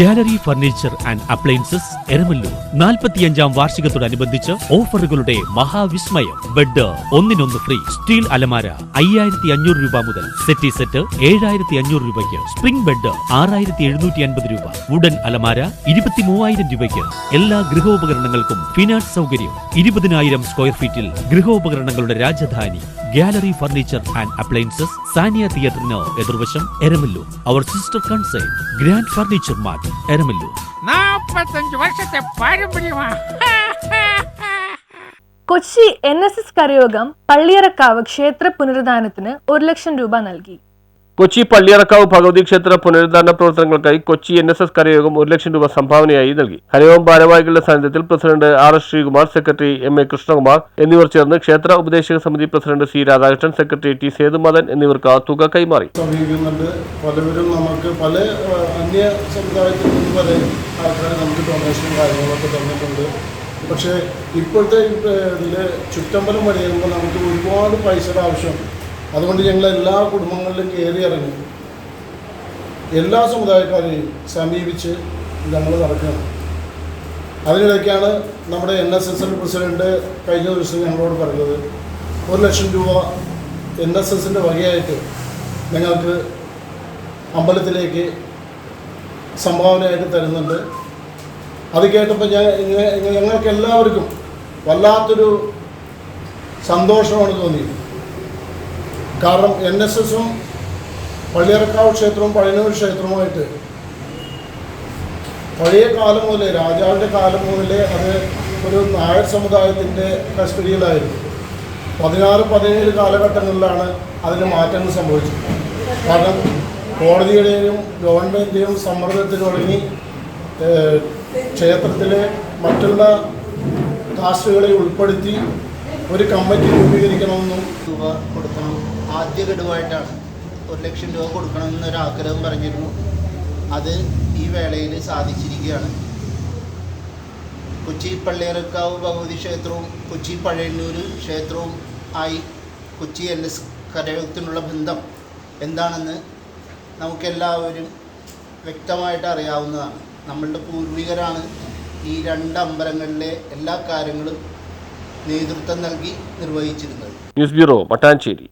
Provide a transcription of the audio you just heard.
Gallery furniture and appliances Eramallur. നാൽപ്പത്തിയഞ്ചാം വാർഷികത്തോടനുബന്ധിച്ച് ഓഫറുകളുടെ മഹാവിസ്മയം. ബെഡ് ഒന്നിനൊന്ന് ഫ്രീ. സ്റ്റീൽ അലമാര അയ്യായിരത്തി അഞ്ഞൂറ് രൂപ മുതൽ സെറ്റി സെറ്റ് ഏഴായിരത്തി അഞ്ഞൂറ് രൂപയ്ക്ക്. സ്പ്രിംഗ് ബെഡ് ആറായിരത്തി എഴുന്നൂറ്റി അൻപത് രൂപ. വുഡൻ അലമാര ഇരുപത്തി മൂവായിരം രൂപയ്ക്ക്. എല്ലാ ഗൃഹോപകരണങ്ങൾക്കും ഫിനാൻസ് സൗകര്യം. ഇരുപതിനായിരം സ്ക്വയർ ഫീറ്റിൽ ഗൃഹോപകരണങ്ങളുടെ Rajdhani. Gallery furniture and appliances Saniya തിയേറ്ററിന് എതിർവശം എരമല്ലൂർ. അവർ sister concern grand furniture mart Eramallur. നാപ്പത്തഞ്ച് വർഷത്തെ പാരമ്പര്യമാ കൊച്ചി എൻ എസ് എസ് കരയോഗം പള്ളിയറക്കാവ് ക്ഷേത്ര പുനരുദ്ധാനത്തിന് ഒരു ലക്ഷം രൂപ നൽകി. കൊച്ചി പള്ളിയറക്കാവ് ഭഗവതി ക്ഷേത്ര പുനരുദ്ധാരണ പ്രവർത്തനങ്ങൾക്കായി Kochi N S S Karayogam ഒരു ലക്ഷം രൂപ സംഭാവനയായി നൽകി. ഹരിവം ഭാരവാഹികളുടെ സാന്നിധ്യത്തിൽ president R S Sreekumar secretary M A Krishnakumar എന്നിവർ ചേർന്ന് ക്ഷേത്ര ഉപദേശക സമിതി president C Radhakrishnan secretary T Sethumadhan എന്നിവർക്ക് തുക കൈമാറി. പലവരും നമുക്ക് പല അന്യ സമുദായത്തിൽ പല ആൾക്കാർ നമുക്ക് പക്ഷേ ഇപ്പോഴത്തെ ഇതിൽ ചുറ്റമ്പലം വഴിയുമ്പോൾ നമുക്ക് ഒരുപാട് പൈസയുടെ ആവശ്യമുണ്ട് അതുകൊണ്ട് ഞങ്ങൾ എല്ലാ കുടുംബങ്ങളിലും കയറി ഇറങ്ങി എല്ലാ സമുദായക്കാരെയും സമീപിച്ച് ഞങ്ങൾ നടക്കുകയാണ്. അതിനിടയ്ക്കാണ് നമ്മുടെ N S S L president കഴിഞ്ഞ ദിവസം ഞങ്ങളോട് പറഞ്ഞത് ഒരു ലക്ഷം രൂപ എൻ എസ് എസിന്റെ വകയായിട്ട് ഞങ്ങൾക്ക് അമ്പലത്തിലേക്ക് സംഭാവനയായിട്ട് തരുന്നുണ്ട്. അത് കേട്ടപ്പോൾ ഞാൻ ഞങ്ങൾക്ക് എല്ലാവർക്കും വല്ലാത്തൊരു സന്തോഷമാണ് തോന്നിയത്. കാരണം എൻ എസ് എസും പള്ളിയറക്കാവ് ക്ഷേത്രവും പഴയനൂർ ക്ഷേത്രവുമായിട്ട് പഴയ കാലം മുതലേ രാജാവിന്റെ കാലം മുതലേ അത് ഒരു നായർ സമുദായത്തിന്റെ കസ്റ്റഡിയിലായിരുന്നു. പതിനാറ് പതിനേഴ് കാലഘട്ടങ്ങളിലാണ് അതിന് മാറ്റങ്ങൾ സംഭവിച്ചത്. കാരണം കോടതിയുടെയും ഗവൺമെന്റിന്റെയും ഏഹ്, ക്ഷേത്രത്തിലെ മറ്റുള്ള കാസ്റ്റുകളെ ഉൾപ്പെടുത്തി ഒരു കമ്മിറ്റി രൂപീകരിക്കണമെന്നും രൂപ കൊടുക്കണം ആദ്യ ഗഡുവായിട്ടാണ് ഒരു ലക്ഷം രൂപ കൊടുക്കണമെന്നൊരു ആഗ്രഹം പറഞ്ഞിരുന്നു. അത് ഈ വേളയിൽ സാധിച്ചിരിക്കുകയാണ്. കൊച്ചി പള്ളിയറക്കാവ് ഭഗവതി ക്ഷേത്രവും കൊച്ചി പഴയന്നൂർ ക്ഷേത്രവും ആയി കൊച്ചി എൻ എസ് കരയോഗത്തിനുള്ള ബന്ധം എന്താണെന്ന് നമുക്കെല്ലാവരും വ്യക്തമായിട്ട് അറിയാവുന്നതാണ്. നമ്മളുടെ പൂർവികരാണ് ഈ രണ്ട് അമ്പലങ്ങളിലെ എല്ലാ കാര്യങ്ങളും നേതൃത്വം നൽകി നിർവഹിച്ചിരുന്നത്. News bureau Mattancherry